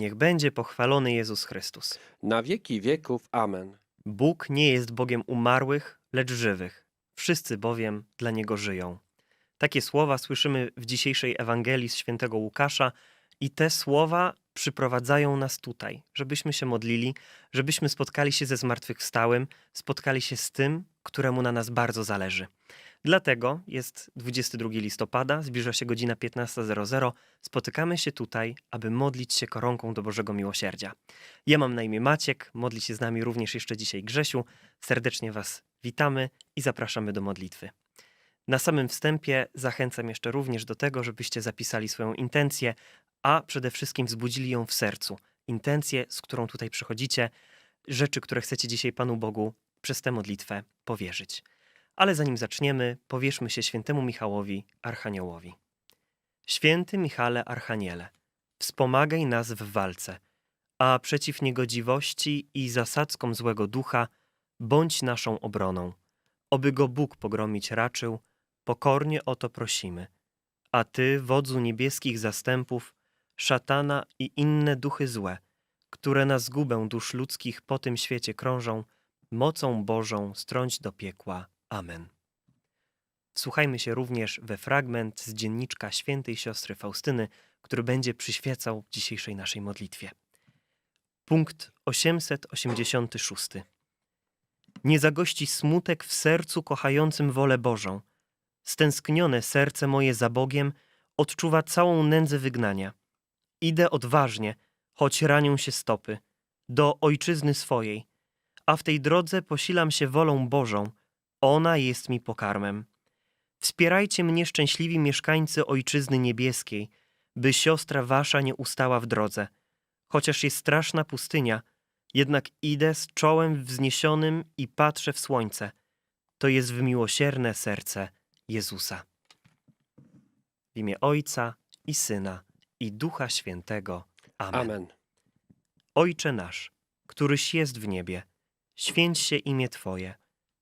Niech będzie pochwalony Jezus Chrystus. na wieki wieków. Amen. Bóg nie jest Bogiem umarłych, lecz żywych. Wszyscy bowiem dla Niego żyją. Takie słowa słyszymy w dzisiejszej Ewangelii z świętego Łukasza i te słowa przyprowadzają nas tutaj, żebyśmy się modlili, żebyśmy spotkali się ze zmartwychwstałym, spotkali się z tym, któremu na nas bardzo zależy. Dlatego jest 22 listopada, zbliża się godzina 15.00. Spotykamy się tutaj, aby modlić się koronką do Bożego Miłosierdzia. Ja mam na imię Maciek, modli się z nami również jeszcze dzisiaj Grzesiu. Serdecznie Was witamy i zapraszamy do modlitwy. Na samym wstępie zachęcam jeszcze również do tego, żebyście zapisali swoją intencję, a przede wszystkim wzbudzili ją w sercu. Intencję, z którą tutaj przychodzicie, rzeczy, które chcecie dzisiaj Panu Bogu przez tę modlitwę powierzyć. Ale zanim zaczniemy, powierzmy się świętemu Michałowi, Archaniołowi. Święty Michale Archaniele, wspomagaj nas w walce, a przeciw niegodziwości i zasadzkom złego ducha bądź naszą obroną. Oby go Bóg pogromić raczył, pokornie o to prosimy. A Ty, wodzu niebieskich zastępów, szatana i inne duchy złe, które na zgubę dusz ludzkich po tym świecie krążą, mocą Bożą strąć do piekła. Amen. Wsłuchajmy się również we fragment z dzienniczka świętej siostry Faustyny, który będzie przyświecał dzisiejszej naszej modlitwie. Punkt 886. Nie zagości smutek w sercu kochającym wolę Bożą. Stęsknione serce moje za Bogiem odczuwa całą nędzę wygnania. Idę odważnie, choć ranią się stopy, do ojczyzny swojej, a w tej drodze posilam się wolą Bożą, ona jest mi pokarmem. Wspierajcie mnie szczęśliwi mieszkańcy Ojczyzny Niebieskiej, by siostra wasza nie ustała w drodze. Chociaż jest straszna pustynia, jednak idę z czołem wzniesionym i patrzę w słońce. to jest w miłosierne serce Jezusa. W imię Ojca i Syna i Ducha Świętego. Amen. Amen. Ojcze nasz, któryś jest w niebie, święć się imię Twoje,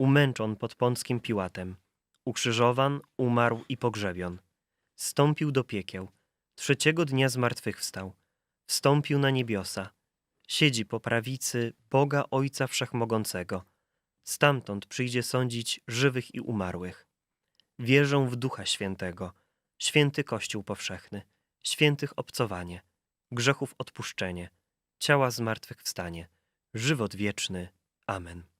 umęczon pod Pąckim Piłatem, ukrzyżowan, umarł i pogrzebion, stąpił do piekieł, trzeciego dnia zmartwychwstał, wstąpił na niebiosa, siedzi po prawicy Boga Ojca Wszechmogącego, Stamtąd przyjdzie sądzić żywych i umarłych. Wierzę w Ducha Świętego, święty Kościół powszechny, świętych obcowanie, grzechów odpuszczenie, ciała zmartwychwstanie, żywot wieczny. Amen.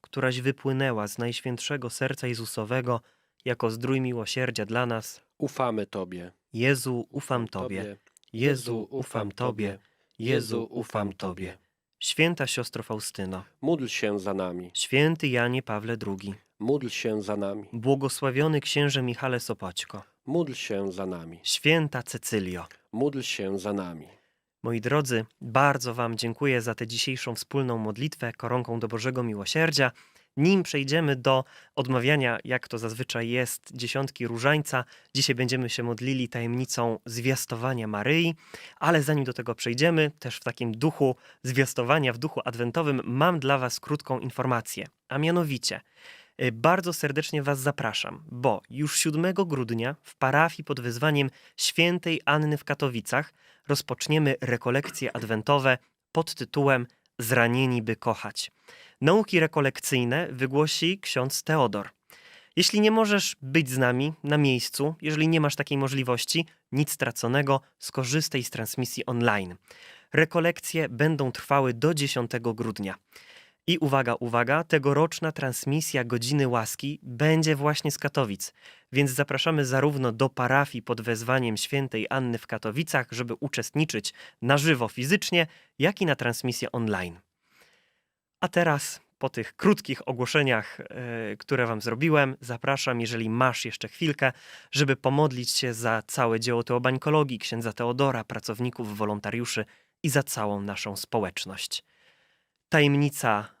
któraś wypłynęła z najświętszego serca Jezusowego jako zdrój miłosierdzia dla nas. Ufamy Tobie. Jezu, ufam Tobie. Jezu, ufam Tobie. Jezu, ufam Tobie. Święta siostro Faustyno, Módl się za nami. święty Janie Pawle II, Módl się za nami. błogosławiony księże Michale Sopoćko, Módl się za nami. święta Cecylio. Módl się za nami. Moi drodzy, bardzo Wam dziękuję za tę dzisiejszą wspólną modlitwę koronką do Bożego Miłosierdzia. Nim przejdziemy do odmawiania, jak to zazwyczaj jest, dziesiątki różańca, dzisiaj będziemy się modlili tajemnicą zwiastowania Maryi, ale zanim do tego przejdziemy, też w takim duchu zwiastowania, w duchu adwentowym, mam dla Was krótką informację, a mianowicie bardzo serdecznie Was zapraszam, bo już 7 grudnia w parafii pod wezwaniem świętej Anny w Katowicach rozpoczniemy rekolekcje adwentowe pod tytułem Zranieni by kochać. Nauki rekolekcyjne wygłosi ksiądz Teodor. Jeśli nie możesz być z nami na miejscu, jeżeli nie masz takiej możliwości, nic straconego, skorzystaj z transmisji online. Rekolekcje będą trwały do 10 grudnia. I uwaga, uwaga, tegoroczna transmisja Godziny Łaski będzie właśnie z Katowic, więc zapraszamy zarówno do parafii pod wezwaniem świętej Anny w Katowicach, żeby uczestniczyć na żywo fizycznie, jak i na transmisję online. A teraz, po tych krótkich ogłoszeniach, e, które Wam zrobiłem, zapraszam, jeżeli masz jeszcze chwilkę, żeby pomodlić się za całe dzieło teobańkologii księdza Teodora, pracowników, wolontariuszy i za całą naszą społeczność. Tajemnica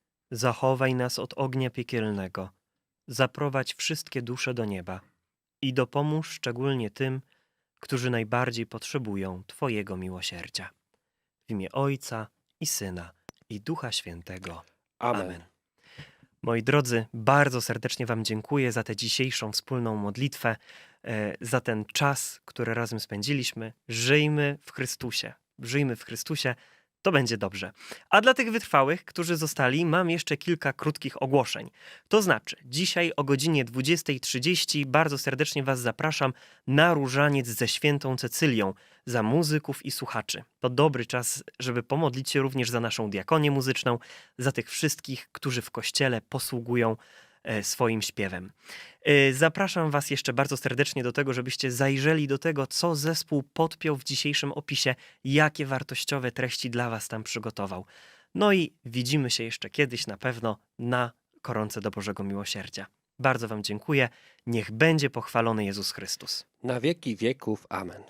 zachowaj nas od ognia piekielnego, zaprowadź wszystkie dusze do nieba i dopomóż szczególnie tym, którzy najbardziej potrzebują Twojego miłosierdzia. W imię Ojca i Syna i Ducha Świętego. Amen. Amen. Moi drodzy, bardzo serdecznie Wam dziękuję za tę dzisiejszą wspólną modlitwę, e, za ten czas, który razem spędziliśmy. Żyjmy w Chrystusie. Żyjmy w Chrystusie. To będzie dobrze. A dla tych wytrwałych, którzy zostali, mam jeszcze kilka krótkich ogłoszeń. To znaczy, dzisiaj o godzinie 20.30 bardzo serdecznie Was zapraszam na różaniec ze świętą Cecylią za muzyków i słuchaczy. To dobry czas, żeby pomodlić się również za naszą diakonię muzyczną, za tych wszystkich, którzy w kościele posługują swoim śpiewem. E, Zapraszam Was jeszcze bardzo serdecznie do tego, żebyście zajrzeli do tego, co zespół podpiął w dzisiejszym opisie, jakie wartościowe treści dla Was tam przygotował. No i widzimy się jeszcze kiedyś na pewno na koronce do Bożego Miłosierdzia. Bardzo Wam dziękuję. Niech będzie pochwalony Jezus Chrystus. Na wieki wieków. Amen.